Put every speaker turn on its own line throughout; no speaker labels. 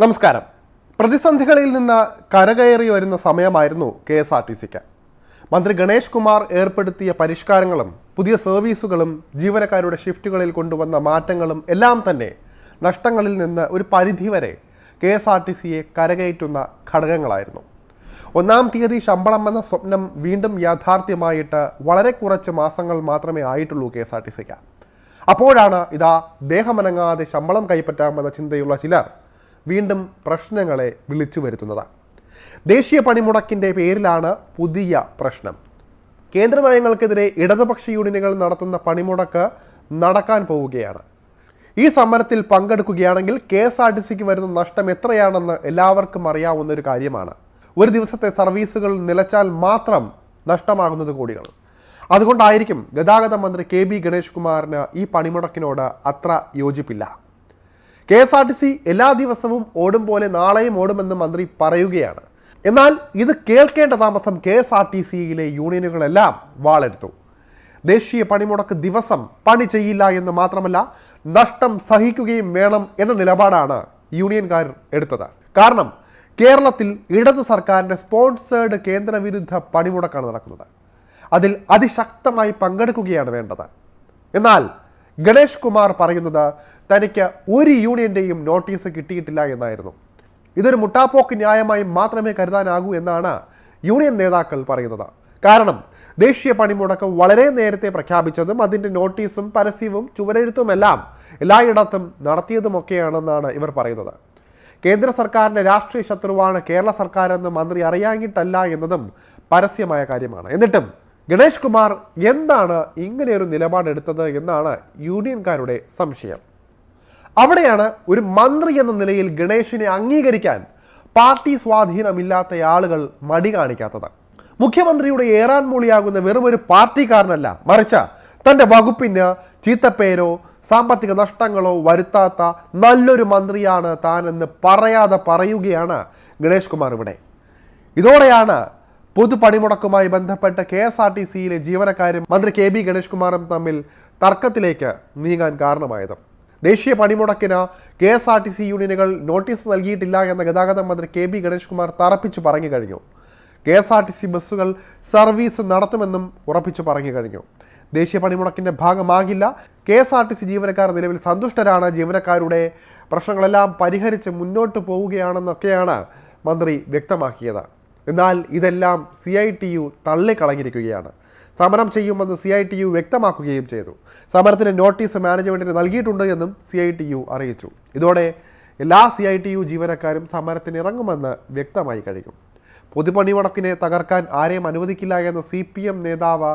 നമസ്കാരം. പ്രതിസന്ധികളിൽ നിന്ന് കരകയറി വരുന്ന സമയമായിരുന്നു കെ എസ് ആർ ടി സിക്ക്. മന്ത്രി ഗണേഷ് കുമാർ ഏർപ്പെടുത്തിയ പരിഷ്കാരങ്ങളും പുതിയ സർവീസുകളും ജീവനക്കാരുടെ ഷിഫ്റ്റുകളിൽ കൊണ്ടുവന്ന മാറ്റങ്ങളും എല്ലാം തന്നെ നഷ്ടങ്ങളിൽ നിന്ന് ഒരു പരിധിവരെ കെ എസ് ആർ ടി സിയെ കരകയറ്റുന്ന ഘടകങ്ങളായിരുന്നു. ഒന്നാം തീയതി ശമ്പളം എന്ന സ്വപ്നം വീണ്ടും യാഥാർത്ഥ്യമായിട്ട് വളരെ കുറച്ച് മാസങ്ങൾ മാത്രമേ ആയിട്ടുള്ളൂ കെ എസ് ആർ ടി സിക്ക്. അപ്പോഴാണ് ഇതാ ദേഹമനങ്ങാതെ ശമ്പളം കൈപ്പറ്റാമെന്ന ചിന്തയുള്ള ചിലർ വീണ്ടും പ്രശ്നങ്ങളെ വിളിച്ചു വരുത്തുന്നത് ദേശീയ പണിമുടക്കിന്റെ പേരിലാണ് പുതിയ പ്രശ്നം. കേന്ദ്ര നയങ്ങൾക്കെതിരെ ഇടതുപക്ഷ യൂണിയനുകൾ നടത്തുന്ന പണിമുടക്ക് നടക്കാൻ പോവുകയാണ്. ഈ സമരത്തിൽ പങ്കെടുക്കുകയാണെങ്കിൽ കെ എസ് ആർ ടി സിക്ക് വരുന്ന നഷ്ടം എത്രയാണെന്ന് എല്ലാവർക്കും അറിയാവുന്ന ഒരു കാര്യമാണ്. ഒരു ദിവസത്തെ സർവീസുകൾ നിലച്ചാൽ മാത്രം നഷ്ടമാകുന്നത് കോടികൾ. അതുകൊണ്ടായിരിക്കും ഗതാഗത മന്ത്രി കെ ബി ഗണേഷ് കുമാറിന് ഈ പണിമുടക്കിനോട് അത്ര യോജിപ്പില്ല. K S R T C എല്ലാ ദിവസവും ഓടും പോലെ നാളെയും ഓടുമെന്ന് മന്ത്രി പറയുകയാണ്. എന്നാൽ ഇത് കേൾക്കേണ്ട താമസം കെ എസ് ആർ ടി സിയിലെ യൂണിയനുകളെല്ലാം വാളെടുത്തു. ദേശീയ പണിമുടക്ക് ദിവസം പണി ചെയ്യില്ല എന്ന് മാത്രമല്ല നഷ്ടം സഹിക്കുകയും വേണം എന്ന നിലപാടാണ് യൂണിയൻകാർ എടുത്തത്. കാരണം കേരളത്തിൽ ഇടത് സർക്കാരിന്റെ സ്പോൺസേഡ് കേന്ദ്രവിരുദ്ധ പണിമുടക്കാണ് നടക്കുന്നത്. അതിൽ അതിശക്തമായി പങ്കെടുക്കുകയാണ് വേണ്ടത്. എന്നാൽ ഗണേഷ് കുമാർ പറയുന്നത് തനിക്ക് ഒരു യൂണിയന്റെയും നോട്ടീസ് കിട്ടിയിട്ടില്ല എന്നായിരുന്നു. ഇതൊരു മുട്ടാപ്പോക്ക് ന്യായമായി മാത്രമേ കരുതാനാകൂ എന്നാണ് യൂണിയൻ നേതാക്കൾ പറയുന്നത്. കാരണം ദേശീയ പണിമുടക്കം വളരെ നേരത്തെ പ്രഖ്യാപിച്ചതും അതിന്റെ നോട്ടീസും പരസ്യവും ചുവരെഴുത്തുമെല്ലാം എല്ലായിടത്തും നടത്തിയതുമൊക്കെയാണെന്നാണ് ഇവർ പറയുന്നത്. കേന്ദ്ര സർക്കാരിന്റെ രാഷ്ട്രീയ ശത്രുവാണ് കേരള സർക്കാരെന്ന് മന്ത്രി അറിയാഞ്ഞിട്ടല്ല എന്നതും പരസ്യമായ കാര്യമാണ്. എന്നിട്ടും ഗണേഷ് കുമാർ എന്താണ് ഇങ്ങനെയൊരു നിലപാടെടുത്തത് എന്നാണ് യൂണിയൻകാരുടെ സംശയം. അവിടെയാണ് ഒരു മന്ത്രി എന്ന നിലയിൽ ഗണേഷിനെ അംഗീകരിക്കാൻ പാർട്ടി സ്വാധീനമില്ലാത്ത ആളുകൾ മടി കാണിക്കാത്തത്. മുഖ്യമന്ത്രിയുടെ ഏറാൻ മൂളിയാകുന്ന വെറും ഒരു പാർട്ടിക്കാരനല്ല മറിച്ച് തന്റെ വകുപ്പിന് ചീത്തപ്പേരോ സാമ്പത്തിക നഷ്ടങ്ങളോ വരുത്താത്ത നല്ലൊരു മന്ത്രിയാണ് താനെന്ന് പറയാതെ പറയുകയാണ് ഗണേഷ് കുമാർ ഇവിടെ. ഇതോടെയാണ് പൊതുപണിമുടക്കുമായി ബന്ധപ്പെട്ട കെ എസ് ആർ ടി സിയിലെ ജീവനക്കാരും മന്ത്രി കെ ബി ഗണേഷ് കുമാറും തമ്മിൽ തർക്കത്തിലേക്ക് നീങ്ങാൻ കാരണമായത്. ദേശീയ പണിമുടക്കിന് K S R T C യൂണിയനുകൾ നോട്ടീസ് നൽകിയിട്ടില്ല എന്ന ഗതാഗത മന്ത്രി കെ ബി ഗണേഷ് കുമാർ തറപ്പിച്ചു പറഞ്ഞു കഴിഞ്ഞു. K S R T C ബസ്സുകൾ സർവീസ് നടത്തുമെന്നും ഉറപ്പിച്ചു പറഞ്ഞു കഴിഞ്ഞു. ദേശീയ പണിമുടക്കിന്റെ ഭാഗമാകില്ല. K S R T C ജീവനക്കാർ നിലവിൽ സന്തുഷ്ടരാണ്. ജീവനക്കാരുടെ പ്രശ്നങ്ങളെല്ലാം പരിഹരിച്ച് മുന്നോട്ട് പോവുകയാണെന്നൊക്കെയാണ് മന്ത്രി വ്യക്തമാക്കിയത്. എന്നാൽ ഇതെല്ലാം സി ഐ ടി യു തള്ളിക്കളഞ്ഞിരിക്കുകയാണ്. സമരം ചെയ്യുമെന്ന് സി ഐ ടി യു വ്യക്തമാക്കുകയും ചെയ്തു. സമരത്തിന് നോട്ടീസ് മാനേജ്മെന്റിന് നൽകിയിട്ടുണ്ട് എന്നും സി ഐ ടി യു അറിയിച്ചു. ഇതോടെ എല്ലാ സി ഐ ടി യു ജീവനക്കാരും സമരത്തിനിറങ്ങുമെന്ന് വ്യക്തമായി കഴിഞ്ഞു. പൊതുപണിമുടക്കിനെ തകർക്കാൻ ആരെയും അനുവദിക്കില്ല എന്ന് സി പി എം നേതാവ്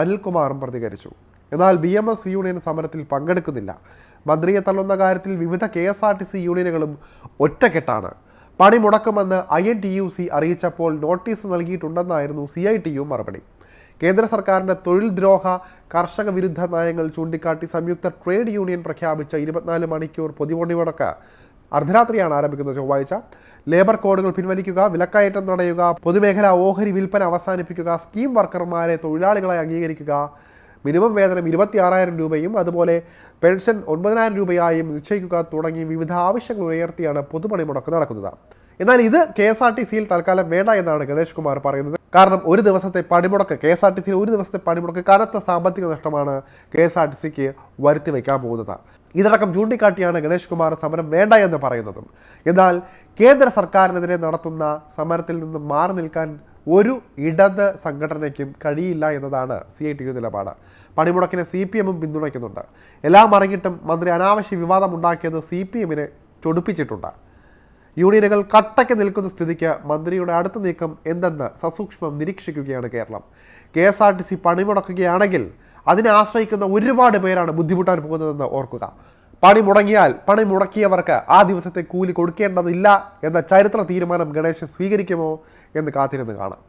അനിൽകുമാറും പ്രതികരിച്ചു. എന്നാൽ ബി എം എസ് യൂണിയൻ സമരത്തിൽ പങ്കെടുക്കുന്നില്ല. മന്ത്രിയെ തള്ളുന്ന കാര്യത്തിൽ വിവിധ K S R T C യൂണിയനുകളും ഒറ്റക്കെട്ടാണ്. പണി മുടക്കുമെന്ന് I N T U C അറിയിച്ചപ്പോൾ notice നൽകിയിട്ടുണ്ടെന്നായിരുന്നു സി ഐ ടി യു മറുപടി. കേന്ദ്ര സർക്കാരിന്റെ തൊഴിൽ ദ്രോഹ കർഷക വിരുദ്ധ നയങ്ങൾ ചൂണ്ടിക്കാട്ടി സംയുക്ത ട്രേഡ് യൂണിയൻ പ്രഖ്യാപിച്ച ഇരുപത്തിനാല് മണിക്കൂർ പൊതുപണിമുടക്ക് അർദ്ധരാത്രിയാണ് ആരംഭിക്കുന്നത് ചൊവ്വാഴ്ച. ലേബർ കോഡുകൾ പിൻവലിക്കുക വിലക്കയറ്റം തടയുക പൊതുമേഖലാ ഓഹരി വിൽപ്പന അവസാനിപ്പിക്കുക സ്കീം വർക്കർമാരെ തൊഴിലാളികളായി അംഗീകരിക്കുക മിനിമം വേതനം ഇരുപത്തി ആറായിരം രൂപയും അതുപോലെ പെൻഷൻ ഒൻപതിനായിരം രൂപയായും നിശ്ചയിക്കുക തുടങ്ങി വിവിധ ആവശ്യങ്ങൾ ഉയർത്തിയാണ് പൊതുപണി പൊതുപണിമുടക്ക് നടക്കുന്നത്. എന്നാൽ ഇത് കെ എസ് ആർ ടി സിയിൽ തൽക്കാലം വേണ്ട എന്നാണ് ഗണേഷ് കുമാർ പറയുന്നത്. കാരണം ഒരു ദിവസത്തെ പണിമുടക്ക് കെ എസ് ആർ ടി സിയിൽ ഒരു ദിവസത്തെ പണിമുടക്ക് കനത്ത സാമ്പത്തിക നഷ്ടമാണ് കെ എസ് ആർ ടി സിക്ക് വരുത്തി വയ്ക്കാൻ പോകുന്നത്. ഇതടക്കം ചൂണ്ടിക്കാട്ടിയാണ് ഗണേഷ് കുമാർ സമരം വേണ്ട എന്ന് പറയുന്നതും. എന്നാൽ കേന്ദ്ര സർക്കാരിനെതിരെ നടത്തുന്ന സമരത്തിൽ നിന്ന് മാറി നിൽക്കാൻ ഒരു ഇടത് സംഘടനയ്ക്കും കഴിയില്ല എന്നതാണ് സി ഐ ടി യു നിലപാട്. പണിമുടക്കിനെ സി പി എമ്മും പിന്തുണയ്ക്കുന്നുണ്ട്. എല്ലാം അറിഞ്ഞിട്ടും മന്ത്രി അനാവശ്യ വിവാദമുണ്ടാക്കിയത് സി പി എമ്മിനെ ചൊടിപ്പിച്ചിട്ടുണ്ട്. യൂണിയനുകൾ കട്ടയ്ക്ക് നിൽക്കുന്ന സ്ഥിതിക്ക് മന്ത്രിയുടെ അടുത്ത നീക്കം എന്തെന്ന് സസൂക്ഷ്മം നിരീക്ഷിക്കുകയാണ് Keralam. K S R T C പണിമുടക്കുകയാണെങ്കിൽ അതിനെ ആശ്രയിക്കുന്ന ഒരുപാട് പേരാണ് ബുദ്ധിമുട്ടാൻ പോകുന്നതെന്ന് ഓർക്കുക. പണി മുടങ്ങിയാൽ പണി മുടക്കിയവർക്ക് ആ ദിവസത്തെ കൂലി കൊടുക്കേണ്ടതില്ല എന്ന ചരിത്ര തീരുമാനം ഗണേശൻ സ്വീകരിക്കുമോ എന്ന് കാത്തിരുന്ന് കാണാം.